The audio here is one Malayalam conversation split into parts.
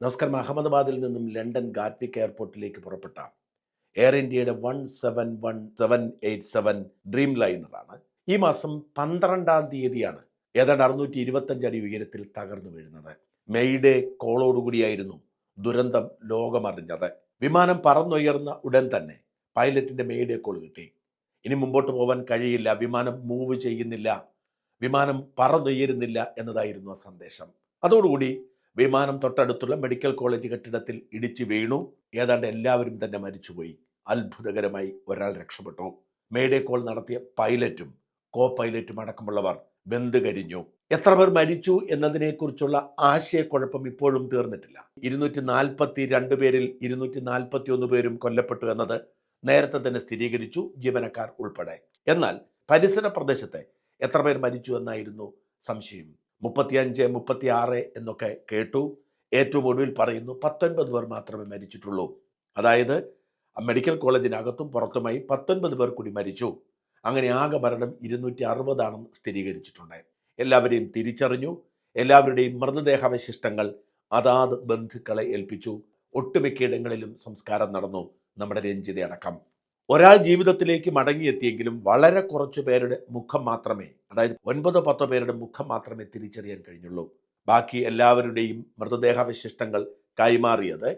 നമസ്കാരം അഹമ്മദാബാദിൽ നിന്നും ലണ്ടൻ ഗാറ്റ്വിക് എയർപോർട്ടിലേക്ക് പുറപ്പെട്ട എയർ ഇന്ത്യയുടെ one seven one seven eight seven dream ലൈനറാണ്. ഈ മാസം പന്ത്രണ്ടാം തീയതിയാണ് ഏതാണ്ട് അറുന്നൂറ്റി അടി ഉയരത്തിൽ തകർന്നു വീഴുന്നത്. മെയ്ഡേ കോളോടുകൂടിയായിരുന്നു ദുരന്തം ലോകമറിഞ്ഞത്. വിമാനം പറന്നുയർന്ന ഉടൻ തന്നെ പൈലറ്റിന്റെ മെയ്ഡേ കോൾ കിട്ടി. ഇനി മുമ്പോട്ട് പോകാൻ കഴിയില്ല. വിമാനം മൂവ് ചെയ്യുന്നില്ല. വിമാനം പറന്നുയരുന്നില്ല എന്നതായിരുന്നു ആ സന്ദേശം. അതോടുകൂടി വിമാനം തൊട്ടടുത്തുള്ള മെഡിക്കൽ കോളേജ് കെട്ടിടത്തിൽ ഇടിച്ചു വീണു. ഏതാണ്ട് എല്ലാവരും തന്നെ മരിച്ചുപോയി. അത്ഭുതകരമായി ഒരാൾ രക്ഷപ്പെട്ടു. മേഡേ കോൾ നടത്തിയ പൈലറ്റും കോ പൈലറ്റും അടക്കമുള്ളവർ വെന്ത് കരിഞ്ഞു. എത്ര പേർ മരിച്ചു എന്നതിനെക്കുറിച്ചുള്ള ആശയക്കുഴപ്പം ഇപ്പോഴും തീർന്നിട്ടില്ല. ഇരുന്നൂറ്റി നാൽപ്പത്തി രണ്ട് പേരിൽ ഇരുന്നൂറ്റി നാൽപ്പത്തി ഒന്ന് പേരും കൊല്ലപ്പെട്ടു എന്നത് നേരത്തെ തന്നെ സ്ഥിരീകരിച്ചു ജീവനക്കാർ ഉൾപ്പെടെ. എന്നാൽ പരിസര പ്രദേശത്തെ എത്ര പേർ മരിച്ചു എന്നായിരുന്നു സംശയം. മുപ്പത്തിയഞ്ച് മുപ്പത്തി ആറ് എന്നൊക്കെ കേട്ടു. ഏറ്റവും ഒടുവിൽ പറയുന്നു പത്തൊൻപത് പേർ മാത്രമേ മരിച്ചിട്ടുള്ളൂ. അതായത് മെഡിക്കൽ കോളേജിനകത്തും പുറത്തുമായി പത്തൊൻപത് പേർ കൂടി മരിച്ചു. അങ്ങനെ ആകെ മരണം ഇരുന്നൂറ്റി അറുപതാണെന്ന് സ്ഥിരീകരിച്ചിട്ടുണ്ട്. എല്ലാവരെയും തിരിച്ചറിഞ്ഞു. എല്ലാവരുടെയും മൃതദേഹാവശിഷ്ടങ്ങൾ അതാത് ബന്ധുക്കളെ ഏൽപ്പിച്ചു. ഒട്ടുമിക്കയിടങ്ങളിലും സംസ്കാരം നടന്നു. നമ്മുടെ രഞ്ജിത അടക്കം ഒരാൾ ജീവിതത്തിലേക്ക് മടങ്ങിയെത്തിയെങ്കിലും വളരെ കുറച്ചു പേരുടെ മുഖം മാത്രമേ അതായത് ഒൻപതോ പത്തോ പേരുടെ മുഖം മാത്രമേ തിരിച്ചറിയാൻ കഴിഞ്ഞുള്ളൂ. ബാക്കി എല്ലാവരുടെയും മൃതദേഹാവശിഷ്ടങ്ങൾ കൈമാറിയത്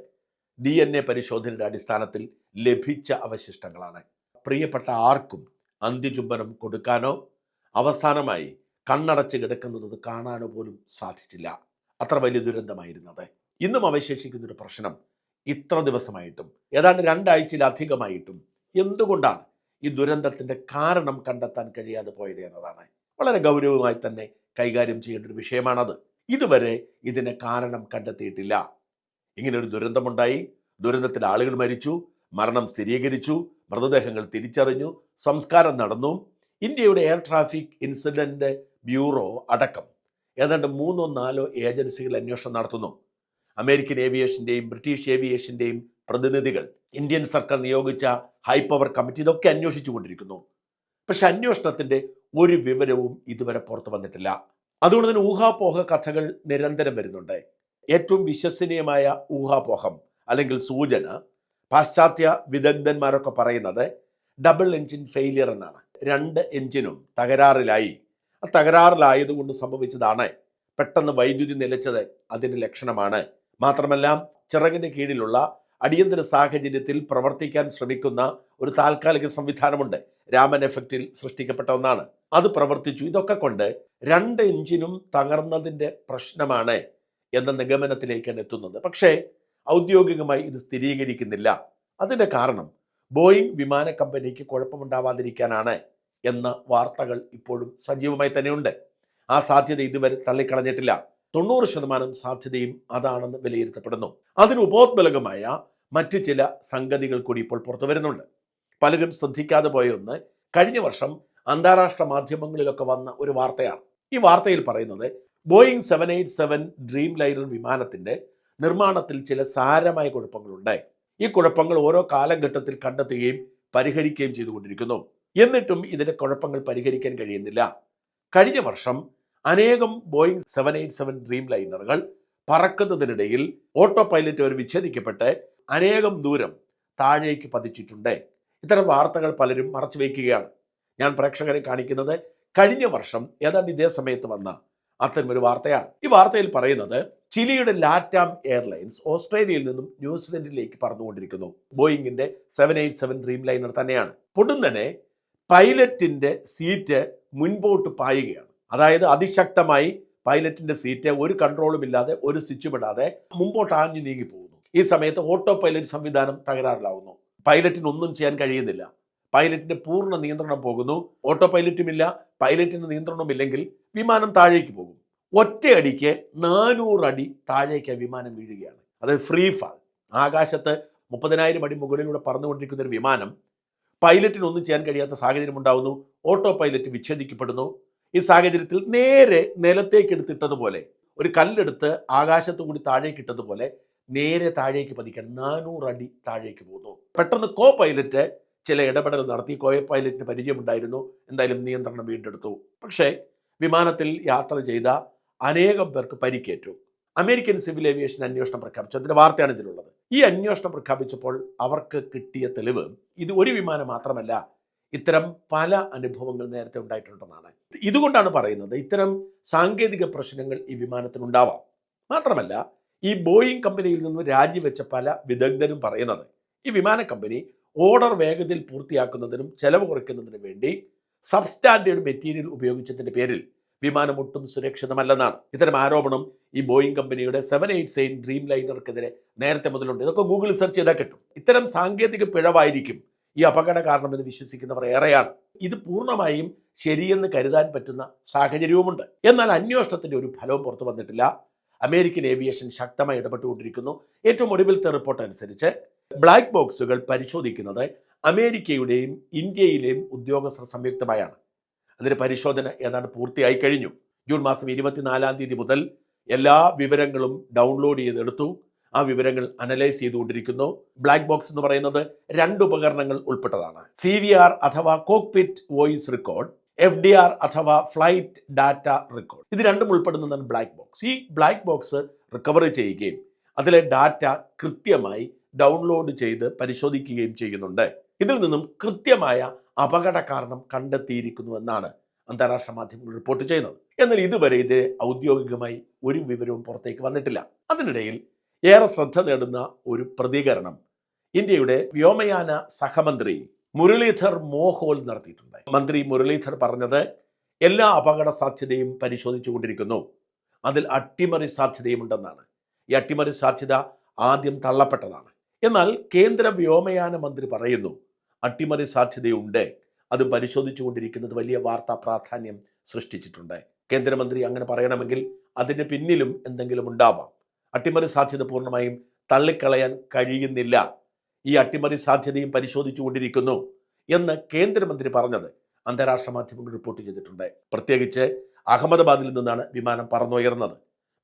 ഡി എൻ എ പരിശോധനയുടെ അടിസ്ഥാനത്തിൽ ലഭിച്ച അവശിഷ്ടങ്ങളാണ്. പ്രിയപ്പെട്ട ആർക്കും അന്ത്യചുംബനം കൊടുക്കാനോ അവസാനമായി കണ്ണടച്ച് കിടക്കുന്നത് കാണാനോ പോലും സാധിച്ചില്ല. അത്ര വലിയ ദുരന്തമായിരുന്നത്. ഇന്നും അവശേഷിക്കുന്ന ഒരു പ്രശ്നം ഇത്ര ദിവസമായിട്ടും ഏതാണ്ട് രണ്ടാഴ്ചയിലധികമായിട്ടും എന്തുകൊണ്ടാണ് ഈ ദുരന്തത്തിന്റെ കാരണം കണ്ടെത്താൻ കഴിയാതെ പോയത് എന്നതാണ്. വളരെ ഗൗരവമായി തന്നെ കൈകാര്യം ചെയ്യേണ്ട ഒരു വിഷയമാണത്. ഇതുവരെ ഇതിന് കാരണം കണ്ടെത്തിയിട്ടില്ല. ഇങ്ങനൊരു ദുരന്തമുണ്ടായി. ദുരന്തത്തിൽ ആളുകൾ മരിച്ചു മരണം സ്ഥിരീകരിച്ചു മൃതദേഹങ്ങൾ തിരിച്ചറിഞ്ഞു സംസ്കാരം നടന്നു. ഇന്ത്യയുടെ എയർ ട്രാഫിക് ഇൻസിഡന്റ് ബ്യൂറോ അടക്കം ഏതാണ്ട് മൂന്നോ നാലോ ഏജൻസികൾ അന്വേഷണം നടത്തുന്നു. അമേരിക്കൻ ഏവിയേഷന്റെയും ബ്രിട്ടീഷ് ഏവിയേഷന്റെയും പ്രതിനിധികൾ ഇന്ത്യൻ സർക്കാർ നിയോഗിച്ച ഹൈ പവർ കമ്മിറ്റി ഇതൊക്കെ അന്വേഷിച്ചു കൊണ്ടിരിക്കുന്നു. പക്ഷെ അന്വേഷണത്തിന്റെ ഒരു വിവരവും ഇതുവരെ പുറത്തു വന്നിട്ടില്ല. അതുകൊണ്ട് തന്നെ ഊഹാപോഹ കഥകൾ നിരന്തരം വരുന്നുണ്ട്. ഏറ്റവും വിശ്വസനീയമായ ഊഹാപോഹം അല്ലെങ്കിൽ സൂചന പാശ്ചാത്യ വിദഗ്ധന്മാരൊക്കെ പറയുന്നത് ഡബിൾ എഞ്ചിൻ ഫെയിലിയർ എന്നാണ്. രണ്ട് എഞ്ചിനും തകരാറിലായി. ആ തകരാറിലായതുകൊണ്ട് സംഭവിച്ചതാണ്. പെട്ടെന്ന് വൈദ്യുതി നിലച്ചത് അതിന്റെ ലക്ഷണമാണ്. മാത്രമല്ല ചിറകിന്റെ കീഴിലുള്ള അടിയന്തര സാഹചര്യത്തിൽ പ്രവർത്തിക്കാൻ ശ്രമിക്കുന്ന ഒരു താൽക്കാലിക സംവിധാനമുണ്ട്. രാമൻ എഫക്റ്റിൽ സൃഷ്ടിക്കപ്പെട്ട ഒന്നാണ്. അത് പ്രവർത്തിച്ചു. ഇതൊക്കെ കൊണ്ട് രണ്ട് എഞ്ചിനും തകർന്നതിന്റെ പ്രശ്നമാണ് എന്ന നിഗമനത്തിലേക്കാണ് എത്തുന്നത്. പക്ഷേ ഔദ്യോഗികമായി ഇത് സ്ഥിരീകരിക്കുന്നില്ല. അതിന്റെ കാരണം ബോയിങ് വിമാന കമ്പനിക്ക് കുഴപ്പമുണ്ടാവാതിരിക്കാനാണ് എന്ന വാർത്തകൾ ഇപ്പോഴും സജീവമായി തന്നെയുണ്ട്. ആ സാധ്യത ഇതുവരെ തള്ളിക്കളഞ്ഞിട്ടില്ല. തൊണ്ണൂറ് ശതമാനം സാധ്യതയും അതാണെന്ന് വിലയിരുത്തപ്പെടുന്നു. അതിന് ഉപോത്ബലകമായ മറ്റ് ചില സംഗതികൾ കൂടി ഇപ്പോൾ പുറത്തു വരുന്നുണ്ട്. പലരും ശ്രദ്ധിക്കാതെ പോയ ഒന്ന് കഴിഞ്ഞ വർഷം അന്താരാഷ്ട്ര മാധ്യമങ്ങളിലൊക്കെ വന്ന ഒരു വാർത്തയാണ്. ഈ വാർത്തയിൽ പറയുന്നത് Boeing seven eight seven dreamliner വിമാനത്തിന്റെ നിർമ്മാണത്തിൽ ചില സാരമായ കുഴപ്പങ്ങളുണ്ട്. ഈ കുഴപ്പങ്ങൾ ഓരോ കാലഘട്ടത്തിൽ കണ്ടെത്തുകയും പരിഹരിക്കുകയും ചെയ്തുകൊണ്ടിരിക്കുന്നു. എന്നിട്ടും ഇതിന്റെ കുഴപ്പങ്ങൾ പരിഹരിക്കാൻ കഴിയുന്നില്ല. കഴിഞ്ഞ വർഷം അനേകം Boeing seven eight seven dream ലൈനറുകൾ പറക്കുന്നതിനിടയിൽ ഓട്ടോ പൈലറ്റ് അവർ വിച്ഛേദിക്കപ്പെട്ട് അനേകം ദൂരം താഴേക്ക് പതിച്ചിട്ടുണ്ട്. ഇത്തരം വാർത്തകൾ പലരും മറച്ചു വയ്ക്കുകയാണ് ഞാൻ പ്രേക്ഷകരെ കാണിക്കുന്നത് കഴിഞ്ഞ വർഷം ഏതാണ്ട് ഇതേ സമയത്ത് വന്ന അത്തരം ഒരു വാർത്തയാണ്. ഈ വാർത്തയിൽ പറയുന്നത് ചിലിയുടെ ലാറ്റാം എയർലൈൻസ് ഓസ്ട്രേലിയയിൽ നിന്നും ന്യൂസിലൻഡിലേക്ക് പറന്നുകൊണ്ടിരിക്കുന്നു. ബോയിങ്ങിന്റെ seven eight seven dream liner തന്നെയാണ്. പൊടുന്നനെ പൈലറ്റിന്റെ സീറ്റ് മുൻപോട്ട് പായുകയാണ്. അതായത് അതിശക്തമായി പൈലറ്റിന്റെ സീറ്റ് ഒരു കൺട്രോളും ഇല്ലാതെ ഒരു സ്വിച്ചും ഇടാതെ മുമ്പോട്ട് ആഞ്ഞു നീങ്ങി പോകുന്നു. ഈ സമയത്ത് ഓട്ടോ പൈലറ്റ് സംവിധാനം തകരാറിലാവുന്നു. പൈലറ്റിന് ഒന്നും ചെയ്യാൻ കഴിയുന്നില്ല. പൈലറ്റിന്റെ പൂർണ നിയന്ത്രണം പോകുന്നു. ഓട്ടോ പൈലറ്റുമില്ല നിയന്ത്രണവും ഇല്ലെങ്കിൽ വിമാനം താഴേക്ക് പോകും. ഒറ്റയടിക്ക് നാനൂറ് അടി താഴേക്ക് വിമാനം വീഴുകയാണ്. അതായത് ഫ്രീ ഫാൾ. ആകാശത്ത് മുപ്പതിനായിരം അടി മുകളിലൂടെ പറന്നുകൊണ്ടിരിക്കുന്ന ഒരു വിമാനം പൈലറ്റിന് ഒന്നും ചെയ്യാൻ കഴിയാത്ത സാഹചര്യം ഉണ്ടാകുന്നു ഓട്ടോ പൈലറ്റ് വിച്ഛേദിക്കപ്പെടുന്നു. ഈ സാഹചര്യത്തിൽ നേരെ നിലത്തേക്ക് എടുത്തിട്ടതുപോലെ ഒരു കല്ലെടുത്ത് ആകാശത്തു കൂടി താഴേക്ക് ഇട്ടതുപോലെ നേരെ താഴേക്ക് പതിക്കണം നാനൂറ് അടി താഴേക്ക് പോകുന്നു. പെട്ടെന്ന് കോ പൈലറ്റ് ചില ഇടപെടൽ നടത്തി. കോ പൈലറ്റിന് പരിചയമുണ്ടായിരുന്നു. എന്തായാലും നിയന്ത്രണം വീണ്ടെടുത്തു. പക്ഷേ വിമാനത്തിൽ യാത്ര ചെയ്ത അനേകം പേർക്ക് പരിക്കേറ്റു. അമേരിക്കൻ സിവിൽ ഏവിയേഷൻ അന്വേഷണം പ്രഖ്യാപിച്ചു. അതിന്റെ വാർത്തയാണ് ഇതിലുള്ളത്. ഈ അന്വേഷണം പ്രഖ്യാപിച്ചപ്പോൾ അവർക്ക് കിട്ടിയ തെളിവ് ഇത് ഒരു വിമാനം മാത്രമല്ല ഇത്തരം പല അനുഭവങ്ങൾ നേരത്തെ ഉണ്ടായിട്ടുണ്ടെന്നാണ്. ഇതുകൊണ്ടാണ് പറയുന്നത് ഇത്തരം സാങ്കേതിക പ്രശ്നങ്ങൾ ഈ വിമാനത്തിനുണ്ടാവാം. മാത്രമല്ല ഈ ബോയിങ് കമ്പനിയിൽ നിന്ന് രാജിവെച്ച പല വിദഗ്ധരും പറയുന്നത് ഈ വിമാന കമ്പനി ഓർഡർ വേഗത്തിൽ പൂർത്തിയാക്കുന്നതിനും ചെലവ് കുറയ്ക്കുന്നതിനും വേണ്ടി സബ്സ്റ്റാൻഡേർഡ് മെറ്റീരിയൽ ഉപയോഗിച്ചതിന്റെ പേരിൽ വിമാനം ഒട്ടും സുരക്ഷിതമല്ലെന്നാണ്. ഇത്തരം ആരോപണം ഈ ബോയിങ് കമ്പനിയുടെ സെവൻ എയ്റ്റ് സെയിൻ ഡ്രീം ലൈനർക്കെതിരെ നേരത്തെ മുതലുണ്ട്. ഇതൊക്കെ ഗൂഗിൾ സെർച്ച് ചെയ്താൽ കിട്ടും. ഇത്തരം സാങ്കേതിക പിഴവായിരിക്കും ഈ അപകട കാരണമെന്ന് വിശ്വസിക്കുന്നവർ ഏറെയാണ്. ഇത് പൂർണമായും ശരിയെന്ന് കരുതാൻ പറ്റുന്ന സാഹചര്യവുമുണ്ട്. എന്നാൽ അന്വേഷണത്തിന്റെ ഒരു ഫലവും പുറത്തു വന്നിട്ടില്ല. അമേരിക്കൻ ഏവിയേഷൻ ശക്തമായി ഇടപെട്ടുകൊണ്ടിരിക്കുന്നു. ഏറ്റവും ഒടുവിലത്തെ റിപ്പോർട്ട് അനുസരിച്ച് ബ്ലാക്ക് ബോക്സുകൾ പരിശോധിക്കുന്നത് അമേരിക്കയുടെയും ഇന്ത്യയിലെയും ഉദ്യോഗസ്ഥർ സംയുക്തമായാണ്. അതിന് പരിശോധന ഏതാണ്ട് പൂർത്തിയായി കഴിഞ്ഞു. ജൂൺ മാസം ഇരുപത്തിനാലാം തീയതി മുതൽ എല്ലാ വിവരങ്ങളും ഡൗൺലോഡ് ചെയ്തെടുത്തു. ആ വിവരങ്ങൾ അനലൈസ് ചെയ്തുകൊണ്ടിരിക്കുന്നു. ബ്ലാക്ക് ബോക്സ് എന്ന് പറയുന്നത് രണ്ട് ഉപകരണങ്ങൾ ഉൾപ്പെട്ടതാണ്. സി വി ആർ അഥവാ cockpit voice record F D R അഥവാ ഫ്ലൈറ്റ് ഡാറ്റ റെക്കോർഡ് ഇത് രണ്ടും ഉൾപ്പെടുന്നതാണ് ബ്ലാക്ക് ബോക്സ് ഈ ബ്ലാക്ക് ബോക്സ് റിക്കവർ ചെയ്യുകയും അതിലെ ഡാറ്റ കൃത്യമായി ഡൗൺലോഡ് ചെയ്ത് പരിശോധിക്കുകയും ചെയ്യുന്നുണ്ട്. ഇതിൽ നിന്നും കൃത്യമായ അപകട കാരണം കണ്ടെത്തിയിരിക്കുന്നു എന്നാണ് അന്താരാഷ്ട്ര മാധ്യമങ്ങൾ റിപ്പോർട്ട് ചെയ്യുന്നത്. എന്നാൽ ഇതുവരെ ഇത് ഔദ്യോഗികമായി ഒരു വിവരവും പുറത്തേക്ക് വന്നിട്ടില്ല. അതിനിടയിൽ ഏറെ ശ്രദ്ധ നേടുന്ന ഒരു പ്രതികരണം. ഇന്ത്യയുടെ വ്യോമയാന സഹമന്ത്രി മുരളീധർ മോഹോൽ നടത്തിയിട്ടുണ്ട്. മന്ത്രി മുരളീധർ പറഞ്ഞത് എല്ലാ അപകട സാധ്യതയും പരിശോധിച്ചുകൊണ്ടിരിക്കുന്നു അതിൽ അട്ടിമറി സാധ്യതയുമുണ്ടെന്നാണ്. ഈ അട്ടിമറി സാധ്യത ആദ്യം തള്ളപ്പെട്ടതാണ്. എന്നാൽ കേന്ദ്ര വ്യോമയാന മന്ത്രി പറയുന്നു അട്ടിമറി സാധ്യതയുണ്ട്. അത് പരിശോധിച്ചുകൊണ്ടിരിക്കുന്നത് വലിയ വാർത്താ പ്രാധാന്യം സൃഷ്ടിച്ചിട്ടുണ്ട്. കേന്ദ്രമന്ത്രി അങ്ങനെ പറയണമെങ്കിൽ അതിന് പിന്നിലും എന്തെങ്കിലും ഉണ്ടാവാം. അട്ടിമറി സാധ്യത പൂർണമായും തള്ളിക്കളയാൻ കഴിയുന്നില്ല. ഈ അട്ടിമറി സാധ്യതയും പരിശോധിച്ചുകൊണ്ടിരിക്കുന്നു എന്ന് കേന്ദ്രമന്ത്രി പറഞ്ഞത് അന്താരാഷ്ട്ര മാധ്യമങ്ങൾ റിപ്പോർട്ട് ചെയ്തിട്ടുണ്ട്. പ്രത്യേകിച്ച് അഹമ്മദാബാദിൽ നിന്നാണ് വിമാനം പറന്നുയർന്നത്.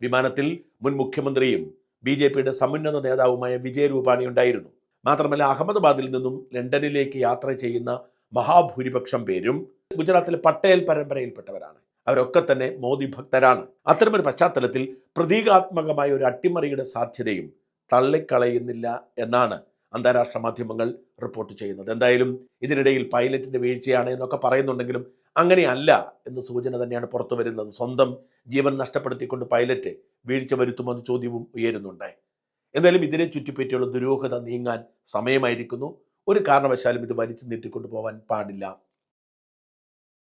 വിമാനത്തിൽ മുൻ മുഖ്യമന്ത്രിയും ബി ജെ പിയുടെ സമുന്നത നേതാവുമായ വിജയ് രൂപാണി ഉണ്ടായിരുന്നു. മാത്രമല്ല അഹമ്മദാബാദിൽ നിന്നും ലണ്ടനിലേക്ക് യാത്ര ചെയ്യുന്ന മഹാഭൂരിപക്ഷം പേരും ഗുജറാത്തിലെ പട്ടേൽ പരമ്പരയിൽപ്പെട്ടവരാണ്. അവരൊക്കെ തന്നെ മോദി ഭക്തരാണ്. അത്തരമൊരു പശ്ചാത്തലത്തിൽ പ്രതീകാത്മകമായ ഒരു അട്ടിമറിയുടെ സാധ്യതയും തള്ളിക്കളയുന്നില്ല എന്നാണ് അന്താരാഷ്ട്ര മാധ്യമങ്ങൾ റിപ്പോർട്ട് ചെയ്യുന്നത്. എന്തായാലും ഇതിനിടയിൽ പൈലറ്റിന്റെ വീഴ്ചയാണ് എന്നൊക്കെ പറയുന്നുണ്ടെങ്കിലും അങ്ങനെയല്ല എന്ന സൂചന തന്നെയാണ് പുറത്തു വരുന്നത്. സ്വന്തം ജീവൻ നഷ്ടപ്പെടുത്തിക്കൊണ്ട് പൈലറ്റ് വീഴ്ച വരുത്തുമെന്ന ചോദ്യവും ഉയരുന്നുണ്ട്. എന്തായാലും ഇതിനെ ചുറ്റിപ്പറ്റിയുള്ള ദുരൂഹത നീങ്ങാൻ സമയമായിരിക്കുന്നു. ഒരു കാരണവശാലും ഇത് വലിച്ചു നീട്ടിക്കൊണ്ടു പോകാൻ പാടില്ല